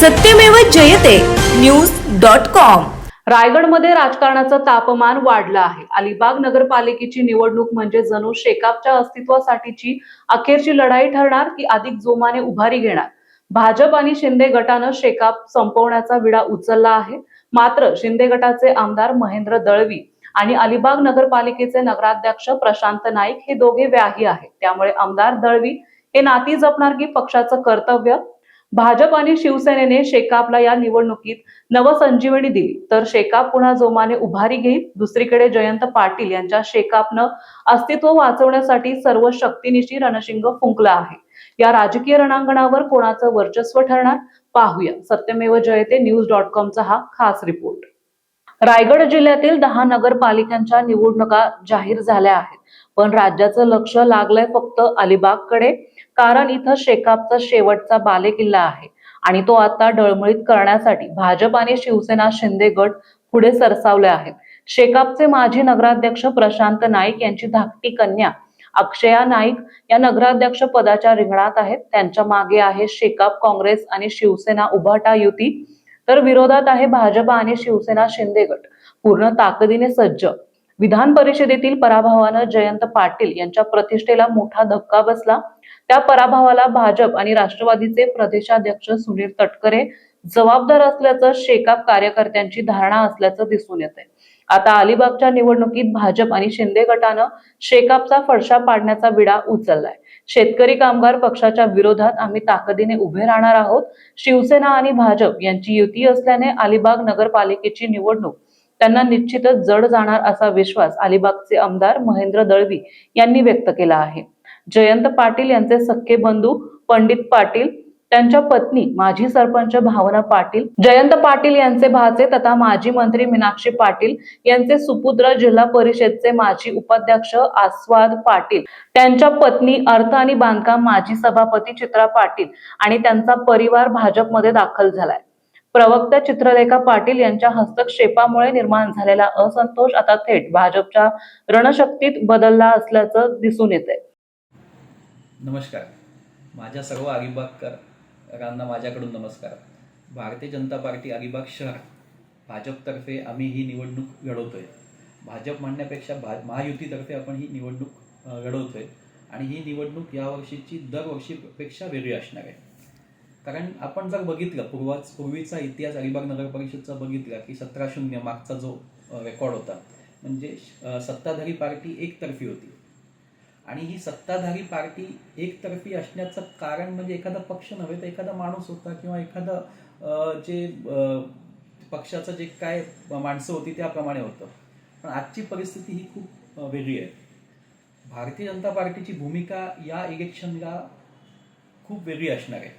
सत्यमेव जयते. News dot com. रायगडमध्ये राजकारणाचं तापमान वाढलं आहे. अलिबाग नगरपालिकेची निवडणूक म्हणजे जणू शेकापच्या अस्तित्वासाठीची अखेरची लढाई ठरणार की अधिक जोमाने उभारी घेणार? भाजप आणि शिंदे गटानं शेकाप संपवण्याचा विडा उचलला आहे. मात्र शिंदे गटाचे आमदार महेंद्र दळवी आणि अलिबाग नगरपालिकेचे नगराध्यक्ष प्रशांत नाईक हे दोघे व्याही आहेत. त्यामुळे आमदार दळवी हे नाती जपणार की पक्षाचं कर्तव्य? भाजप आणि शिवसेनेने शेकापला या निवडणुकीत नवसंजीवनी दिली. तर शेकाप पुन्हा जोमाने उभारी घेईल दुसरीकडे जयंत पाटील यांच्या शेकापनं अस्तित्व वाचवण्यासाठी सर्व शक्तीनिशी रणशिंग फुंकला आहे. या राजकीय रणांगणावर कोणाचं वर्चस्व ठरणार? पाहूया. सत्यमेव जयते न्यूज डॉट कॉमचा हा खास रिपोर्ट. रायगड जिल्ह्यातील दहा नगरपालिकांच्या निवडणुका जाहीर झाल्या आहेत. पण राज्याचं लक्ष लागलंय फक्त अलिबागकडे. कारण इथं शेकापचा शेवटचा बालेकिल्ला आहे. आणि तो आता डळमळीत करण्यासाठी भाजप आणि शिवसेना शिंदे गट पुढे सरसावले आहेत. शेकापचे माजी नगराध्यक्ष प्रशांत नाईक यांची धाकटी कन्या अक्षया नाईक या नगराध्यक्ष पदाच्या रिंगणात आहेत. त्यांच्या मागे आहे शेकाप काँग्रेस आणि शिवसेना उभाटा युती. तर विरोधात आहे भाजप आणि शिवसेना शिंदे गट. पूर्ण ताकदीने सज्ज. विधान परिषदेतील पराभवानं जयंत पाटील यांच्या प्रतिष्ठेला मोठा धक्का बसला. त्या पराभवाला भाजप आणि राष्ट्रवादीचे प्रदेशाध्यक्ष सुनील तटकरे जबाबदार असल्याचं शेकाप कार्यकर्त्यांची धारणा असल्याचं दिसून येत आहे आता अलिबागच्या निवडणुकीत भाजप आणि शिंदे गटानं शेकापचा फडशा पाडण्याचा विडा उचललाय. शेतकरी कामगार पक्षाच्या विरोधात आम्ही ताकदीने उभे राहणार आहोत. शिवसेना आणि भाजप यांची युती असल्याने अलिबाग नगरपालिकेची निवडणूक त्यांना निश्चितच जड जाणार असा विश्वास अलिबागचे आमदार महेंद्र दळवी यांनी व्यक्त केला आहे. जयंत पाटील यांचे सख्खे बंधू पंडित पाटील त्यांच्या पत्नी माजी सरपंच भावना पाटील जयंत पाटील यांचे भाचे तथा माजी मंत्री मीनाक्षी पाटील यांचे सुपुत्र जिल्हा परिषदचे माजी उपाध्यक्ष आस्वाद पाटील त्यांच्या पत्नी अर्थ आणि बांधकाम माजी सभापती चित्रा पाटील आणि त्यांचा परिवार भाजपमध्ये दाखल झालाय. प्रवक्त्या चित्रलेखा पाटील यांच्या हस्तक्षेपामुळे निर्माण झालेला असंतोष आता थेट भाजपच्या रणशक्तीत बदलला असल्याचं दिसून येत नमस्कार. माझ्या सर्व अलिबागकरांना माझ्याकडून नमस्कार. भारतीय जनता पार्टी अलिबाग शहर भाजपतर्फे आम्ही ही निवडणूक लढवतोय भाजप म्हणण्यापेक्षा भा महायुतीतर्फे आपण ही निवडणूक घडवतोय. लढवतोय आणि ही निवडणूक यावर्षीची दरवर्षीपेक्षा वेगळी असणार आहे. कारण आपण जर बघितलं पूर्वाच पूर्वीचा इतिहास अलिबाग नगर परिषदचा बघितला की सतरा शून्य मागचा जो रेकॉर्ड होता म्हणजे सत्ताधारी पार्टी एकतर्फी होती. आणि ही सत्ताधारी पार्टी एकतर्फी असण्याचं कारण म्हणजे एखादा पक्ष नव्हे तर एखादा माणूस होता किंवा एखादा जे पक्षाचं जे काय माणसं होती त्याप्रमाणे होतं. पण आजची परिस्थिती ही खूप वेगळी आहे. भारतीय जनता पार्टीची भूमिका या इलेक्शनला खूप वेगळी असणार आहे.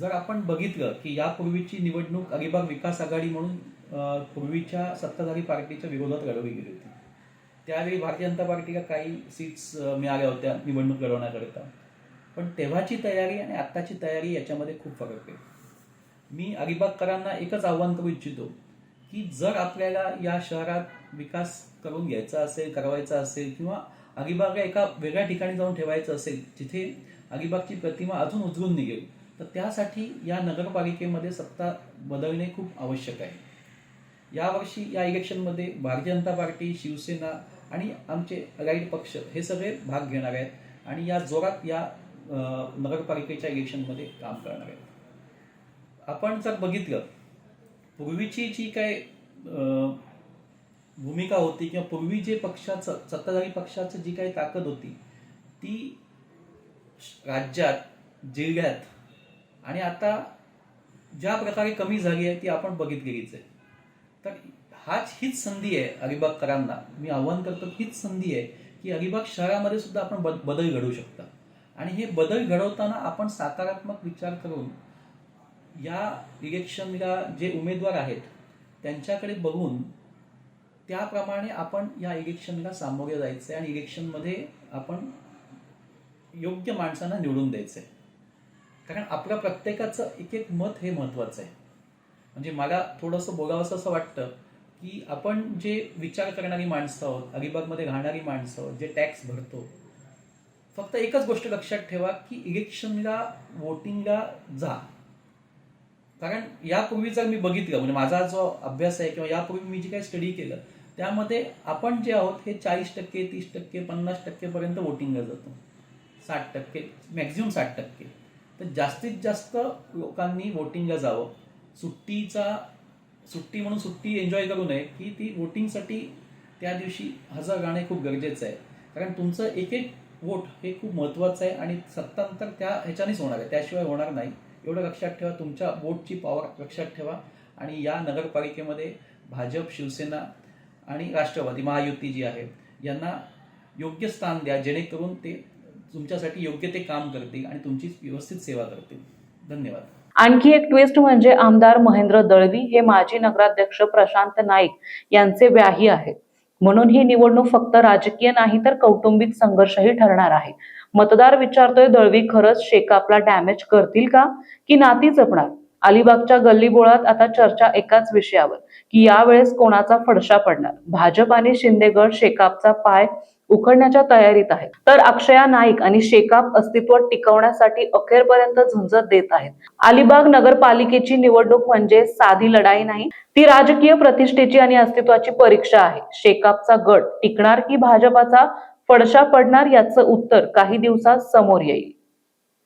जर आपण बघितलं की यापूर्वीची निवडणूक अलिबाग विकास आघाडी म्हणून पूर्वीच्या सत्ताधारी पार्टीच्या विरोधात लढवली गेली होती. त्यावेळी भारतीय जनता पार्टीला काही सीट्स मिळाल्या होत्या निवडणूक लढवण्याकरिता. पण तेव्हाची तयारी आणि आत्ताची तयारी याच्यामध्ये खूप फरक आहे. मी अलिबागकरांना एकच आव्हान करू इच्छितो की जर आपल्याला या शहरात विकास करून घ्यायचा असेल करवायचा असेल किंवा अलिबागला एका वेगळ्या ठिकाणी जाऊन ठेवायचं असेल जिथे अलिबागची प्रतिमा अजून उजळून निघेल तर त्यासाठी या नगरपालिकेमध्ये सत्ता बदलणे खूप आवश्यक आहे. यावर्षी या इलेक्शनमध्ये भारतीय जनता पार्टी शिवसेना आणि आमचे राईट पक्ष हे सगळे भाग घेणार आहेत आणि या जोरात या नगरपालिकेच्या इलेक्शनमध्ये काम करणार आहेत. आपण जर बघितलं पूर्वीची जी काय भूमिका होती किंवा पूर्वी जे पक्षाचं सत्ताधारी पक्षाचं जी काही ताकद होती ती राज्यात जिल्ह्यात आणि आता ज्या प्रकारे कमी झाली आहे ती आपण बघितलेलीच आहे. तर हाच हीच संधी आहे अलिबागकरांना मी आव्हान करतो हीच संधी आहे की अलिबाग शहरामध्ये सुद्धा आपण बद बदल घडवू शकता. आणि हे बदल घडवताना आपण सकारात्मक विचार करून या इलेक्शनला जे उमेदवार आहेत त्यांच्याकडे बघून त्याप्रमाणे आपण या इलेक्शनला सामोरे जायचं आहे आणि इलेक्शनमध्ये आपण योग्य माणसांना निवडून द्यायचं आहे कारण आपल्या प्रत्येकाचं एक एक मत हे महत्त्वाचं आहे. म्हणजे मला थोडंसं बोलावंसं असं वाटतं की आपण जे विचार करणारी माणसं आहोत अलिबागमध्ये राहणारी माणसं आहोत जे टॅक्स भरतो फक्त एकच गोष्ट लक्षात ठेवा की इलेक्शनला वोटिंगला जा. कारण यापूर्वी जर मी बघितलं म्हणजे माझा जो अभ्यास आहे किंवा यापूर्वी मी जे काही स्टडी केलं त्यामध्ये आपण जे आहोत हे चाळीस टक्के तीस टक्के पन्नास टक्केपर्यंत वोटिंगला जातो. साठ टक्के मॅक्झिमम साठ टक्के. तर जास्तीत जास्त लोकांनी वोटिंगला जावं. सुट्टीचा सुट्टी म्हणून सुट्टी एन्जॉय करू नये की ती वोटिंगसाठी त्या दिवशी हजर राहणे खूप गरजेचं आहे. कारण तुमचं एक एक वोट हे खूप महत्त्वाचं आहे आणि सत्तांतर त्या ह्याच्यानेच होणार आहे. त्याशिवाय होणार नाही. एवढं लक्षात ठेवा तुमच्या वोटची पॉवर लक्षात ठेवा. आणि या नगरपालिकेमध्ये भाजप शिवसेना आणि राष्ट्रवादी महायुती जी आहे यांना योग्य स्थान द्या जेणेकरून ते तुमच्यासाठी योग्य ते काम करतील आणि तुमची व्यवस्थित सेवा करतील. धन्यवाद. आणखी एक ट्विस्ट म्हणजे आमदार महेंद्र दळवी हे माजी नगराध्यक्ष प्रशांत नाईक यांचे व्याही आहेत. म्हणून ही निवडणूक फक्त राजकीय नाही तर कौटुंबिक संघर्षही ठरणार आहे. मतदार विचारतोय दळवी खरंच शेकापला डॅमेज करतील का? की नाती जपणार? अलिबागच्या गल्लीबोळात आता चर्चा एकाच विषयावर की यावेळेस कोणाचा फडशा पडणार? भाजप आणि शिंदेगड शेकापचा पाय उखडण्याच्या तयारीत आहेत. तर अक्षया नाईक आणि शेकाप अस्तित्व टिकवण्यासाठी अखेरपर्यंत झुंजत देत आहेत. अलिबाग नगरपालिकेची निवडणूक म्हणजे साधी लढाई नाही ती राजकीय प्रतिष्ठेची आणि अस्तित्वाची परीक्षा आहे. शेकापचा गट टिकणार की भाजपाचा फडशा पडणार याचं उत्तर काही दिवसात समोर येईल.